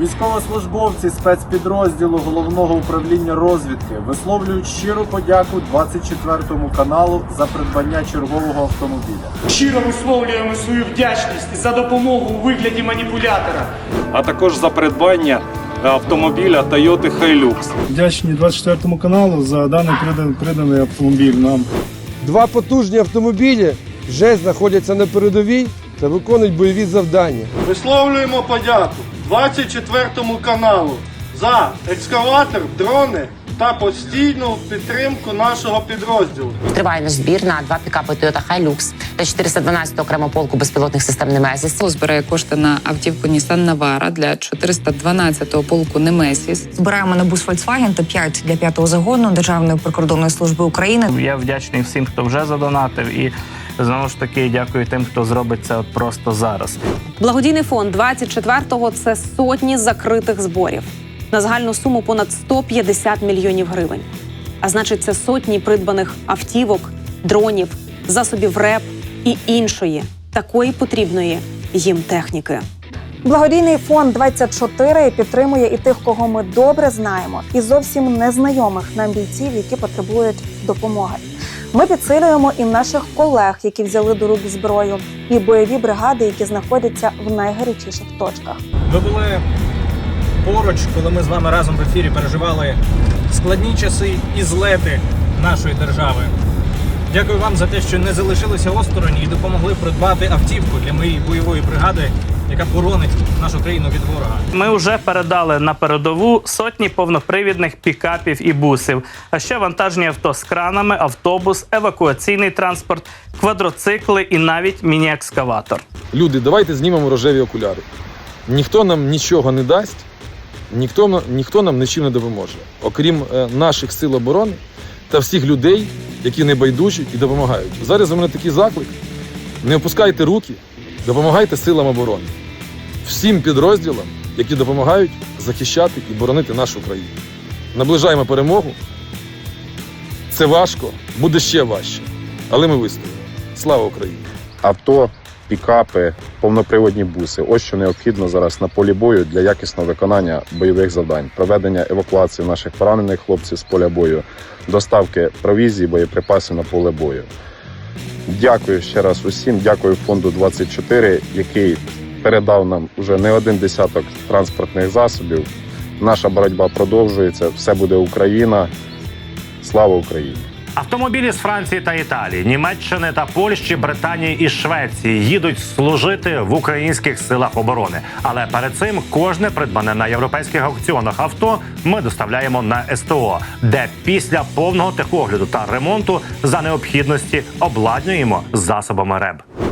Військовослужбовці спецпідрозділу головного управління розвідки висловлюють щиру подяку 24 каналу за придбання чергового автомобіля. Щиро висловлюємо свою вдячність за допомогу у вигляді маніпулятора. а також за придбання автомобіля Toyota Hilux. Вдячні 24 каналу за даний приданий, приданий автомобіль нам. Два потужні автомобілі вже знаходяться на передовій та виконують бойові завдання. Висловлюємо подяку 24 каналу за екскаватор, дрони та постійну підтримку нашого підрозділу. Триває наш збір на два пікапи Toyota Hilux та 412 окремо полку безпілотних систем Немезіс. збирає кошти на автівку Nissan Navara для 412-го полку Немесіс. Збираємо на бус Volkswagen та 5 для п'ятого загону Державної прикордонної служби України. Я вдячний всім, хто вже задонатив, і знову ж таки дякую тим, хто зробить це от просто зараз. Благодійний фонд 24-го – це сотні закритих зборів на загальну суму понад 150 мільйонів гривень. А значить, це сотні придбаних автівок, дронів, засобів РЕП і іншої такої потрібної їм техніки. Благодійний фонд 24 підтримує і тих, кого ми добре знаємо, і зовсім незнайомих нам бійців, які потребують допомоги. Ми підсилюємо і наших колег, які взяли до рук зброю, і бойові бригади, які знаходяться в найгарячіших точках. Ви були поруч, коли ми з вами разом в ефірі переживали складні часи і злети нашої держави. Дякую вам за те, що не залишилися осторонь і допомогли придбати автівку для моєї бойової бригади, яка боронить нашу країну від ворога. Ми вже передали на передову сотні повнопривідних пікапів і бусів, а ще вантажні авто з кранами, автобус, евакуаційний транспорт, квадроцикли і навіть міні-екскаватор. Люди, давайте знімемо рожеві окуляри. Ніхто нам нічого не дасть, ніхто, ніхто нам нічим не допоможе, окрім е, наших сил оборони та всіх людей, які не байдужі і допомагають. Зараз у мене такий заклик: не опускайте руки, допомагайте силам оборони, всім підрозділам, які допомагають захищати і боронити нашу країну. Наближаємо перемогу. Це важко, буде ще важче, але ми вистоїмо. Слава Україні! Авто, пікапи, повноприводні буси. Ось що необхідно зараз на полі бою для якісного виконання бойових завдань, проведення евакуації наших поранених хлопців з поля бою, доставки провізії, боєприпасів на поле бою. Дякую ще раз усім. Дякую фонду 24, який передав нам уже не один десяток транспортних засобів. Наша боротьба продовжується. Все буде Україна. Слава Україні! Автомобілі з Франції та Італії, Німеччини та Польщі, Британії і Швеції їдуть служити в українських силах оборони. Але перед цим кожне придбане на європейських аукціонах авто ми доставляємо на СТО, де після повного техогляду та ремонту за необхідності обладнюємо засобами РЕБ.